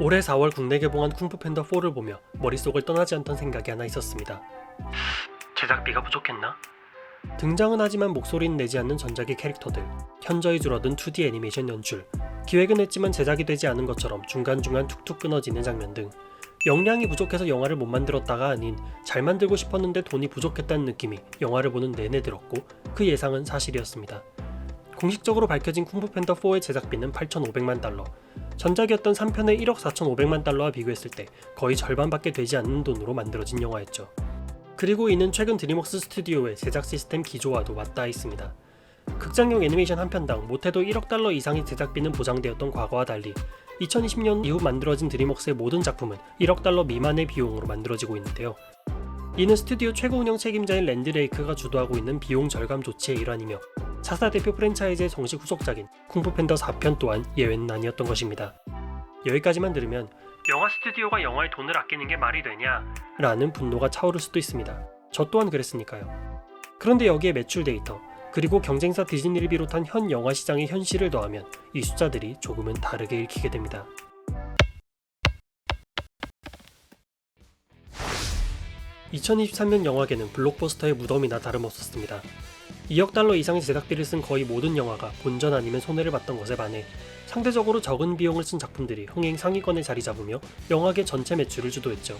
올해 4월 국내 개봉한 쿵푸팬더 4를 보며 머릿속을 떠나지 않던 생각이 하나 있었습니다. 제작비가 부족했나? 등장은 하지만 목소리는 내지 않는 전작의 캐릭터들, 현저히 줄어든 2D 애니메이션 연출, 기획은 했지만 제작이 되지 않은 것처럼 중간중간 툭툭 끊어지는 장면 등 역량이 부족해서 영화를 못 만들었다가 아닌 잘 만들고 싶었는데 돈이 부족했다는 느낌이 영화를 보는 내내 들었고 그 예상은 사실이었습니다. 공식적으로 밝혀진 쿵푸팬더 4의 제작비는 8,500만 달러, 전작이었던 3편의 1억 4,500만 달러와 비교했을 때 거의 절반밖에 되지 않는 돈으로 만들어진 영화였죠. 그리고 이는 최근 드림웍스 스튜디오의 제작 시스템 기조와도 맞닿아 있습니다. 극장용 애니메이션 한 편당 못해도 1억 달러 이상의 제작비는 보장되었던 과거와 달리 2020년 이후 만들어진 드림웍스의 모든 작품은 1억 달러 미만의 비용으로 만들어지고 있는데요. 이는 스튜디오 최고 운영 책임자인 랜드 레이크가 주도하고 있는 비용 절감 조치의 일환이며 차사 대표 프랜차이즈의 정식 후속작인 쿵푸팬더 4편 또한 예외는 아니었던 것입니다. 여기까지만 들으면 영화 스튜디오가 영화에 돈을 아끼는 게 말이 되냐? 라는 분노가 차오를 수도 있습니다. 저 또한 그랬으니까요. 그런데 여기에 매출 데이터, 그리고 경쟁사 디즈니를 비롯한 현 영화 시장의 현실을 더하면 이 숫자들이 조금은 다르게 읽히게 됩니다. 2023년 영화계는 블록버스터의 무덤이나 다름없었습니다. 2억 달러 이상의 제작비를 쓴 거의 모든 영화가 본전 아니면 손해를 봤던 것에 반해 상대적으로 적은 비용을 쓴 작품들이 흥행 상위권에 자리 잡으며 영화계 전체 매출을 주도했죠.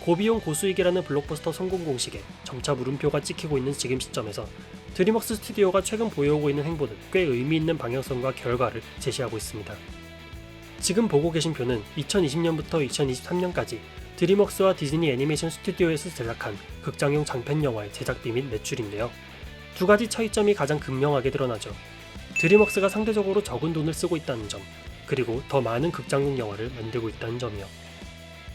고비용 고수익이라는 블록버스터 성공 공식에 점차 물음표가 찍히고 있는 지금 시점에서 드림웍스 스튜디오가 최근 보여오고 있는 행보는 꽤 의미 있는 방향성과 결과를 제시하고 있습니다. 지금 보고 계신 표는 2020년부터 2023년까지 드림웍스와 디즈니 애니메이션 스튜디오에서 제작한 극장용 장편 영화의 제작비 및 매출인데요. 두 가지 차이점이 가장 극명하게 드러나죠. 드림웍스가 상대적으로 적은 돈을 쓰고 있다는 점, 그리고 더 많은 극장용 영화를 만들고 있다는 점이요.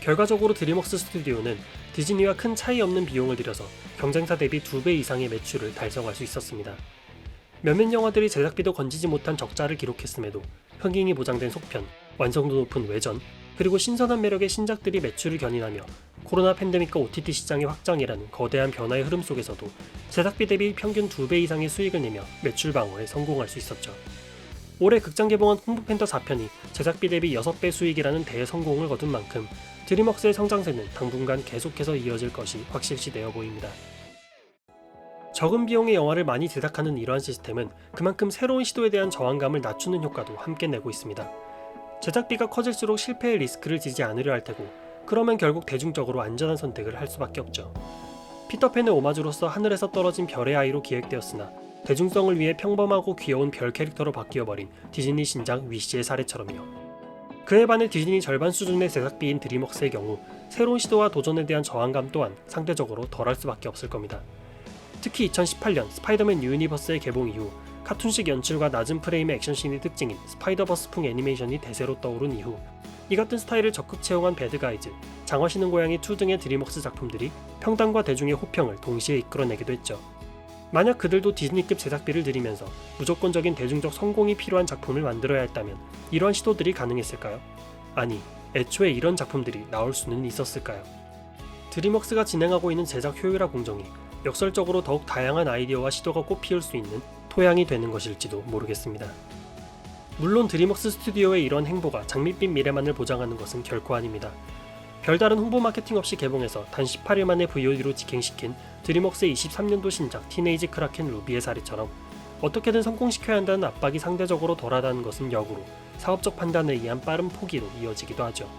결과적으로 드림웍스 스튜디오는 디즈니와 큰 차이 없는 비용을 들여서 경쟁사 대비 2배 이상의 매출을 달성할 수 있었습니다. 몇몇 영화들이 제작비도 건지지 못한 적자를 기록했음에도 흥행이 보장된 속편, 완성도 높은 외전, 그리고 신선한 매력의 신작들이 매출을 견인하며 코로나 팬데믹과 OTT 시장의 확장이라는 거대한 변화의 흐름 속에서도 제작비 대비 평균 2배 이상의 수익을 내며 매출 방어에 성공할 수 있었죠. 올해 극장 개봉한 쿵푸팬더 4편이 제작비 대비 6배 수익이라는 대성공을 거둔 만큼 드림웍스의 성장세는 당분간 계속해서 이어질 것이 확실시되어 보입니다. 적은 비용의 영화를 많이 제작하는 이러한 시스템은 그만큼 새로운 시도에 대한 저항감을 낮추는 효과도 함께 내고 있습니다. 제작비가 커질수록 실패의 리스크를 지지 않으려 할 테고 그러면 결국 대중적으로 안전한 선택을 할 수밖에 없죠. 피터팬의 오마주로서 하늘에서 떨어진 별의 아이로 기획되었으나 대중성을 위해 평범하고 귀여운 별 캐릭터로 바뀌어버린 디즈니 신작 위시의 사례처럼요. 그에 반해 디즈니 절반 수준의 제작비인 드림웍스의 경우 새로운 시도와 도전에 대한 저항감 또한 상대적으로 덜할 수밖에 없을 겁니다. 특히 2018년 스파이더맨 유니버스의 개봉 이후 카툰식 연출과 낮은 프레임의 액션씬이 특징인 스파이더버스풍 애니메이션이 대세로 떠오른 이후 이 같은 스타일을 적극 채용한 배드가이즈, 장화시는 고양이 2 등의 드림웍스 작품들이 평당과 대중의 호평을 동시에 이끌어내기도 했죠. 만약 그들도 디즈니급 제작비를 들이면서 무조건적인 대중적 성공이 필요한 작품을 만들어야 했다면 이러한 시도들이 가능했을까요? 아니, 애초에 이런 작품들이 나올 수는 있었을까요? 드림웍스가 진행하고 있는 제작 효율화 공정이 역설적으로 더욱 다양한 아이디어와 시도가 꽃피울 수 있는 토양이 되는 것일지도 모르겠습니다. 물론 드림웍스 스튜디오의 이런 행보가 장밋빛 미래만을 보장하는 것은 결코 아닙니다. 별다른 홍보 마케팅 없이 개봉해서 단 18일 만에 VOD로 직행시킨 드림웍스의 23년도 신작 티네이지 크라켄 루비의 사례처럼 어떻게든 성공시켜야 한다는 압박이 상대적으로 덜하다는 것은 역으로 사업적 판단에 의한 빠른 포기로 이어지기도 하죠.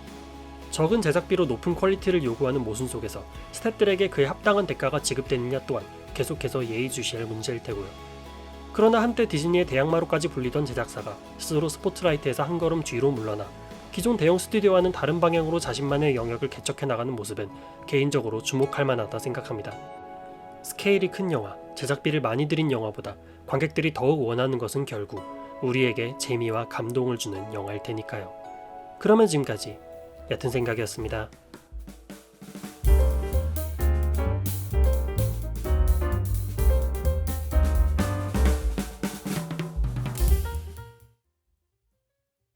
적은 제작비로 높은 퀄리티를 요구하는 모순 속에서 스태프들에게 그에 합당한 대가가 지급되느냐 또한 계속해서 예의주시할 문제일 테고요. 그러나 한때 디즈니의 대항마로까지 불리던 제작사가 스스로 스포트라이트에서 한 걸음 뒤로 물러나 기존 대형 스튜디오와는 다른 방향으로 자신만의 영역을 개척해 나가는 모습은 개인적으로 주목할 만하다 생각합니다. 스케일이 큰 영화, 제작비를 많이 들인 영화보다 관객들이 더욱 원하는 것은 결국 우리에게 재미와 감동을 주는 영화일 테니까요. 그러면 지금까지 얕은 생각이었습니다.